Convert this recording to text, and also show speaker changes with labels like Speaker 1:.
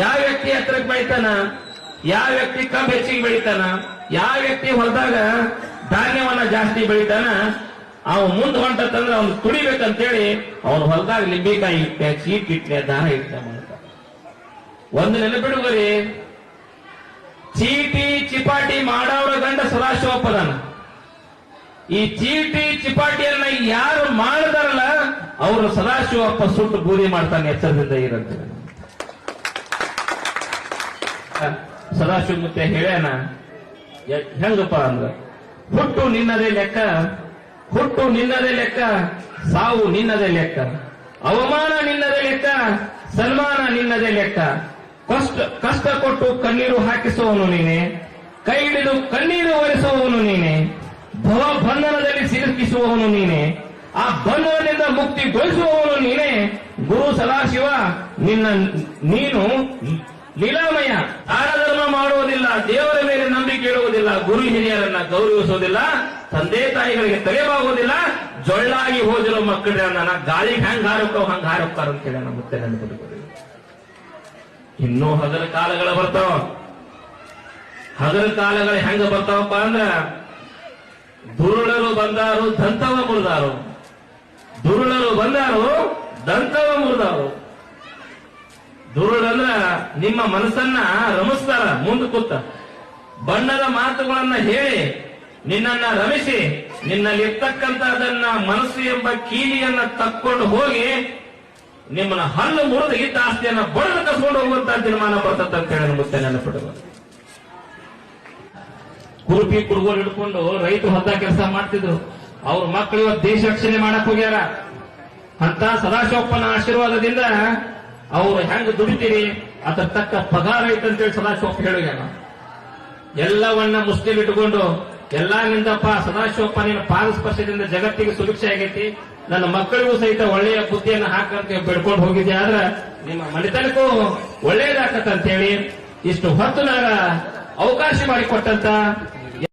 Speaker 1: ಯಾವ ವ್ಯಕ್ತಿ ಎತ್ತರಕ್ಕೆ ಬೆಳಿತಾನ? ಯಾವ ವ್ಯಕ್ತಿ ಕಬ್ಬು ಹೆಚ್ಚಿಗೆ ಬೆಳಿತಾನ? ಯಾವ ವ್ಯಕ್ತಿ ಹೊಲದಾಗ ಧಾನ್ಯವನ್ನ ಜಾಸ್ತಿ ಬೆಳಿತಾನ? ಅವ್ ಮುಂದ್ ಹೊಂಟಂದ್ರೆ ಅವ್ನು ತುಡಿಬೇಕಂತೇಳಿ ಅವನ ಹೊಲದಾಗ ಲಿಂಬಿಕಾಯಿ ಇಟ್ಟೆ, ಚೀಟ್ ಇಟ್ಟೆ, ದಾನ ಇಟ್ಟೆ ಮಾಡ್ತಾನೆ ಒಂದು ನೆನಪಿಡುಗರಿ ಚೀಟಿ ಚಿಪಾಟಿ ಮಾಡವ್ರ ಗಂಡ ಸದಾಶಿವಪ್ಪದಾನ ಈ ಚೀಟಿ ಚಿಪಾಟಿಯನ್ನ ಯಾರು ಮಾಡಿದಾರಲ್ಲ, ಅವರು ಸದಾಶಿವಪ್ಪ ಸುಟ್ಟು ಬೂದಿ ಮಾಡ್ತಾನೆ ಎಚ್ಚರದಿಂದ ಇರಂತ. ಸದಾಶಿವ ಮುತ್ತೆ ಹೇಳ್ಯಾನ ಹೆಂಗಪ್ಪ ಅಂದ್ರ, ಹುಟ್ಟು ನಿನ್ನದೇ ಲೆಕ್ಕ, ಹುಟ್ಟು ನಿನ್ನದೇ ಲೆಕ್ಕ, ಸಾವು ನಿನ್ನದೇ ಲೆಕ್ಕ, ಅವಮಾನ ನಿನ್ನದೇ ಲೆಕ್ಕ, ಸನ್ಮಾನ ನಿನ್ನದೇ ಲೆಕ್ಕ, ಕಷ್ಟ ಕಷ್ಟ ಕೊಟ್ಟು ಕಣ್ಣೀರು ಹಾಕಿಸುವವನು ನೀನೆ, ಕೈ ಹಿಡಿದು ಕಣ್ಣೀರು ಒರೆಸುವವನು ನೀನೆ ಭವ ಬಂಧನದಲ್ಲಿ ಸಿಲುಕಿಸುವವನು ನೀನೆ, ಆ ಬಂಧನದಿಂದ ಮುಕ್ತಿಗೊಳಿಸುವವನು ನೀನೆ, ಗುರು ಸದಾಶಿವ, ನಿನ್ನ, ನೀನು ಲೀಲಾಮಯ ದಾನಧರ್ಮ ಮಾಡುವುದಿಲ್ಲ, ದೇವರ ಮೇಲೆ ನಂಬಿಕೆ ಇಡುವುದಿಲ್ಲ, ಗುರು ಹಿರಿಯರನ್ನ ಗೌರವಿಸುವುದಿಲ್ಲ, ತಂದೆ ತಾಯಿಗಳಿಗೆ ತಲೆಬಾಗುವುದಿಲ್ಲ, ಜೊಳ್ಳಾಗಿ ಹೋದಿರೋ ಮಕ್ಕಳನ್ನ ಗಾಳಿ ಹ್ಯಾಂಗ್ ಹಾರಕ್ಕೋ ಹಂಗ ಹಾರಕ್ಕಾರ ಅಂತ ಹೇಳಿ ನಮ್ಮ ಮುತ್ತೆ ನೆನಪಿಟ್ಕೊಳ್ಳಿ ಇನ್ನೂ ಹಗಲ ಕಾಲಗಳು ಬರ್ತಾವ. ಹಗಲ ಕಾಲಗಳು ಹೆಂಗ ಬರ್ತಾವಪ್ಪ ಅಂದ್ರ, ದುರುಳರು ಬಂದಾರು, ದಂತವ ಮುರಿದಾರು. ದುರುಳರು ಬಂದಾರು, ದಂತವ ಮುರಿದಾರು. ದುರುಳಂದ್ರ ನಿಮ್ಮ ಮನಸ್ಸನ್ನ ರಮಿಸ್ತಾರ, ಮುಂದೆ ಕೂತ. ಬಣ್ಣದ ಮಾತುಗಳನ್ನ ಹೇಳಿ, ನಿನ್ನನ್ನ ರಮಿಸಿ ನಿನ್ನಲ್ಲಿ ಇರ್ತಕ್ಕಂಥದನ್ನ ಮನಸ್ಸು ಎಂಬ ಕೀಲಿಯನ್ನ ತಕ್ಕೊಂಡು ಹೋಗಿ, ನಿಮ್ಮನ್ನ ಹಲ್ಲು ಮುರಿದು ಇದ್ದ ಆಸ್ತಿಯನ್ನ ಬಡದು ಕಸ್ಕೊಂಡು ಹೋಗುವಂತ ತೀರ್ಮಾನ ಬರ್ತದೆ ಅಂತ ಹೇಳಿ ಮುತ್ತೆ ನೆನಪಿಡುವ ಕುರುಪಿ ಕುಡುಗೋಲು ಹಿಡ್ಕೊಂಡು ರೈತ ಹೊತ್ತ ಕೆಲಸ ಮಾಡ್ತಿದ್ರು. ಅವ್ರ ಮಕ್ಕಳು ದೇಶ ರಕ್ಷಣೆ ಮಾಡಕ್ ಹೋಗ್ಯಾರ. ಅಂತ ಸದಾಶಿವಪ್ಪನ ಆಶೀರ್ವಾದದಿಂದ ಅವ್ರು ಹೆಂಗ್ ದುಡಿತೀರಿ? ಅದ್ರ ತಕ್ಕ ಪಗಾರ ಐತೆ ಅಂತೇಳಿ ಸದಾಶಿವಪ್ಪ ಹೇಳಿದ ಎಲ್ಲವನ್ನ ಮುಸ್ಲಿಂ ಇಟ್ಕೊಂಡು, ಎಲ್ಲಾ ನಿಂದಪ್ಪ ಸದಾಶಿವಪ್ಪ ನಿನ್ನ ಪಾದಸ್ಪರ್ಶದಿಂದ ಜಗತ್ತಿಗೆ ಸುಭಿಕ್ಷೆ ಆಗೈತಿ. ನನ್ನ ಮಕ್ಕಳಿಗೂ ಸಹಿತ ಒಳ್ಳೆಯ ಬುದ್ಧಿಯನ್ನು ಹಾಕಂತ ಬೆಳ್ಕೊಂಡು ಹೋಗಿದ್ದೆ. ಆದ್ರೆ ನಿಮ್ಮ ಮನೆತನಕ್ಕೂ ಒಳ್ಳೇದಾಗತ್ತಂತೇಳಿ ಇಷ್ಟು ಹೊತ್ತು ನಾಗ ಅವಕಾಶ ಮಾಡಿಕೊಟ್ಟಂತ